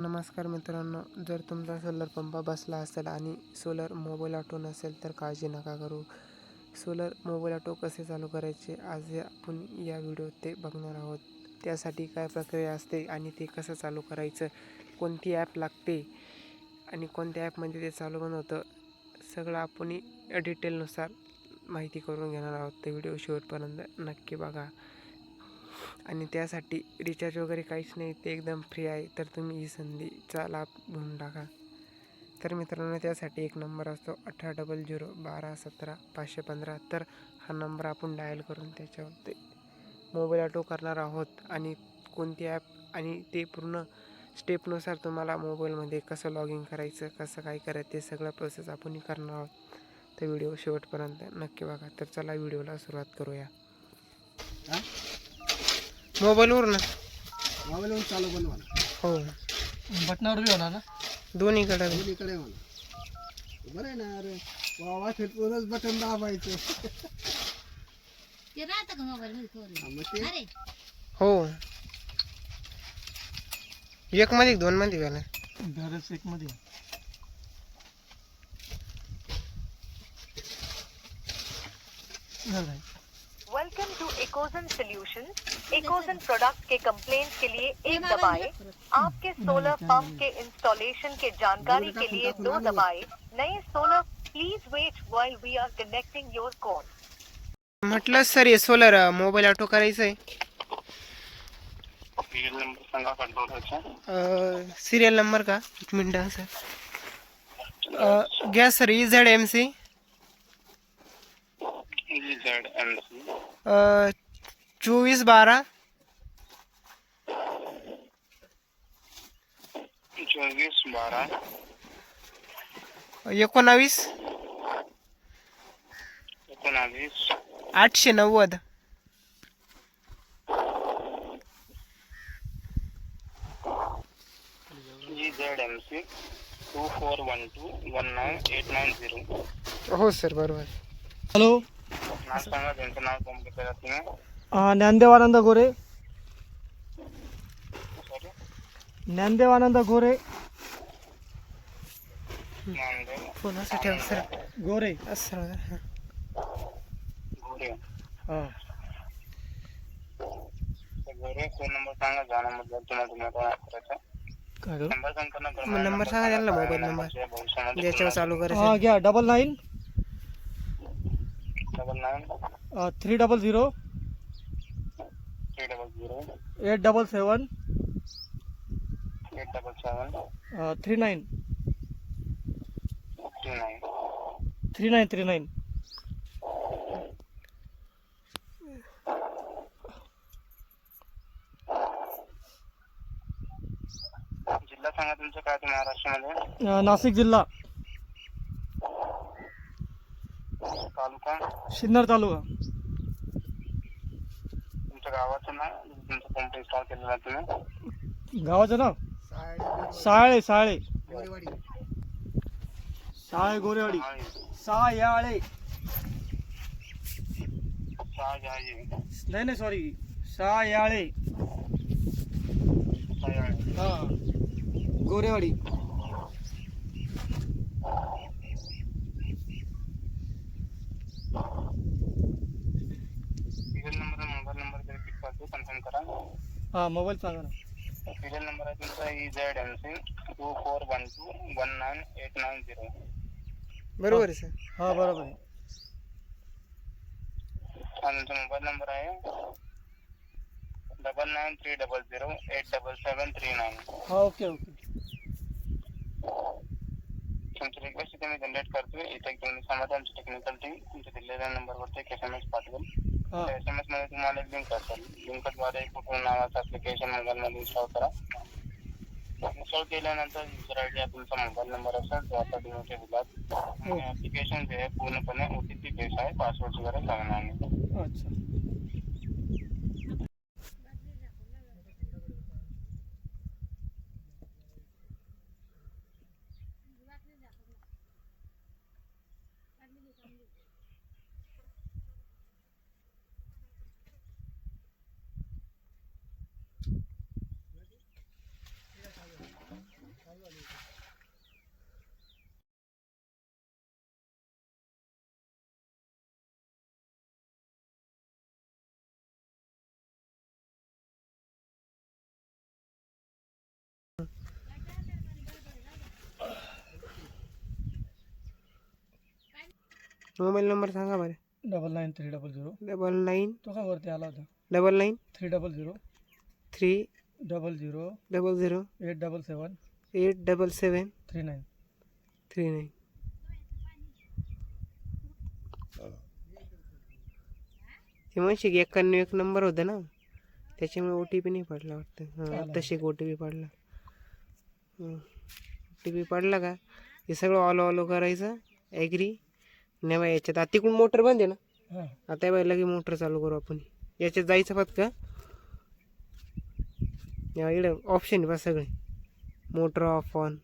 नमस्कार मित्रांनो जर तुमचा सोलर पंप बसला असेल आणि सोलर मोबाईल ऑटो नसेल तर काळजी नका करू. सोलर मोबाईल ऑटो कसे चालू करायचे आज आपण या व्हिडिओत ते बघणार आहोत. त्यासाठी काय प्रक्रिया असते आणि ते कसं चालू करायचं कोणती ॲप लागते आणि कोणत्या ॲपमध्ये ते चालू पण होतं सगळं आपण डिटेलनुसार माहिती करून घेणार आहोत. ते व्हिडिओ शेवटपर्यंत नक्की बघा. आणि त्यासाठी रिचार्ज वगैरे काहीच नाही ते एकदम फ्री आहे. तर तुम्ही ही संधीचा लाभ घेऊन टाका. तर मित्रांनो त्यासाठी एक नंबर असतो अठरा डबल झिरो बारा सतरा पाचशे पंधरा. तर हा नंबर आपण डायल करून त्याच्यावरती मोबाईल ऑटो करणार आहोत. आणि कोणती ॲप आणि ते पूर्ण स्टेपनुसार तुम्हाला मोबाईलमध्ये कसं लॉग इन करायचं कसं काय करायचं ते सगळं प्रोसेस आपण करणार आहोत. तर व्हिडिओ शेवटपर्यंत नक्की बघा. तर चला व्हिडिओला सुरुवात करूया. मोबाईलवर ना चालू म्हणा हो. बटनावर बी होणार ना? दोन्हीकडे दोन्हीकडे म्हणा बरं आहे ना अरे. बटन दाबायचं. ते राहतं का मोबाईल मध्ये हा, फ़ोन मग ते. अरे. हो. एक मध्ये दोन मध्ये गेला एक मध्ये. झालं आहे. Welcome to Ecozen solutions Ecozen product K complaint के लिए एक दबाए। आपके सोलर पंप के इंस्टॉलेशन के जानकारी के लिए दो दबाए। नए solar please wait while we are connecting your call म्हटलं सर हे सोलर मोबाईल ऑटो करायचं? आहे सिरियल नंबर का? एक मिनटं सर घ्या sir E Z M C चोवीस बारह चोवीस बारा. एकोणावीस. एकोणावीस. आठशे नव्वद. जी Z M C two four one two one nine eight nine zero. हो सर बरोबर. हॅलो. सांगा त्यांचं नाव कम केलं तुम्ही अं, ज्ञानदेव आनंद गोरे सॉरी ज्ञानदेव आनंद गोरे नामदेव फोन असं ठेवा सर गोरे असं हां. घोरे हां तर घोरे फोन नंबर सांगा ज्या नंबर तुम्हाला तुम्हाला करायचा काय करू नंबर सांगतो ना मग नंबर सांगा त्यांना मोबाईल नंबर ज्याच्यावर चालू हां करायचं घ्या double nine double nine three double zero three double zero eight double seven eight double seven three nine three nine three nine three nine जिल्हा सांगा तुमचं काय महाराष्ट्रामध्ये? नाशिक जिल्हा तालुका सिन्नर तालुका. तुमच्या गावाचं नाव तुमचं पंप इन्स्टॉल केलेला आहे तुम्ही? गावाचं नाव? साळे साळे. गोरेवाडी साळे गोरेवाडी. आणि सायाळे. सहा जहाजी नाही नाही सॉरी सायाळे. सहा हां. गोरेवाडी. हाँ मोबाईल सांगा ना. सिरियल नंबर आहे तुमचा E Z M C two four one two one nine eight nine zero बरोबर आहे सर हाँ बरोबर आहे. आणि तुमचा मोबाईल नंबर आहे. Double nine three double zero eight double seven three nine हाँ ओके ओके. तुमची रिक्वेस्ट इथे मी जनरेट करतोय. इथे घेऊन समाज आमची टेक्निकल टीम तुमच्या दिलेल्या नंबरवरती एक एस एम एस पाठवेल. हाँ एस एम एस मध्ये तुम्हाला एक लिंक असेल लिंकद्वारे कुठून नावाचं ऍप्लिकेशन मोबाईलमध्ये इन्स्टॉल करा इन्स्टॉल केल्यानंतर युजर आय डी तुमचा मोबाईल नंबर असेल तो आता तुम्ही दिलात ऍप्लिकेशन जे आहे पूर्णपणे ओ टी पी बेस आहे पासवर्डची गरज लागणार नाही अच्छा। मोबाईल नंबर सांगा बरं. Double nine three double zero. Double nine तो का वरती आला होता? Double nine three double zero. Three double zero. Double zero. Eight double seven. Eight double seven. Three nine. Three nine. ते म्हणशी एक्काण्णव एक नंबर होता ना? त्याच्यामुळे ओ टी पी नाही पडला वाटतं. हाँ तशी ओ टी पी पडला. ओ टी पी पडला का? हे सगळं ऑलो ऑलो करायचं. ॲग्री नाही बा याच्यात आता तिकडून मोटर बंद आहे ना. आता बाई लगे मोटर चालू करू आपण. याच्यात जायचं फक्त. का या इकडे ऑप्शन आहे बा सगळे. मोटर ऑफ ऑन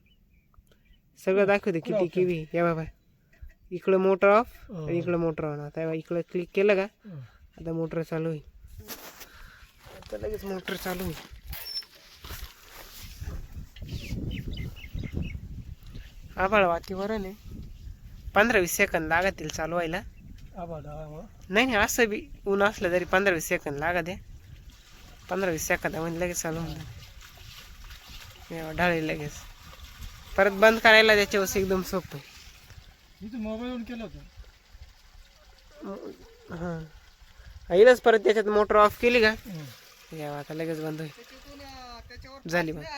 सगळं दाखवते किती किवी या बाबा इकडं मोटर ऑफ आणि इकडं मोटर ऑन आता इकडं क्लिक केलं का. आता मोटर चालू होईल. आता लगेच मोटर चालू होईल. आभाळ वातीवरण आहे. पंधरा वीस सेकंद लागतील चालू व्हायला. आभाळ आभाळ नाही नाही असं बी ऊन असलं तरी पंधरा वीस सेकंद लागत. आहे पंधरा वीस सेकंदामध्ये लगेच चालू होऊन ढाळी लगेच. परत बंद करायला त्याच्यावर एकदम सोपं आहे. मी तर मोबाईलवरून केलं होतं. हां. येईलच परत त्याच्यात मोटर ऑफ केली का. या आता लगेच बंद होईल. झाली बंद.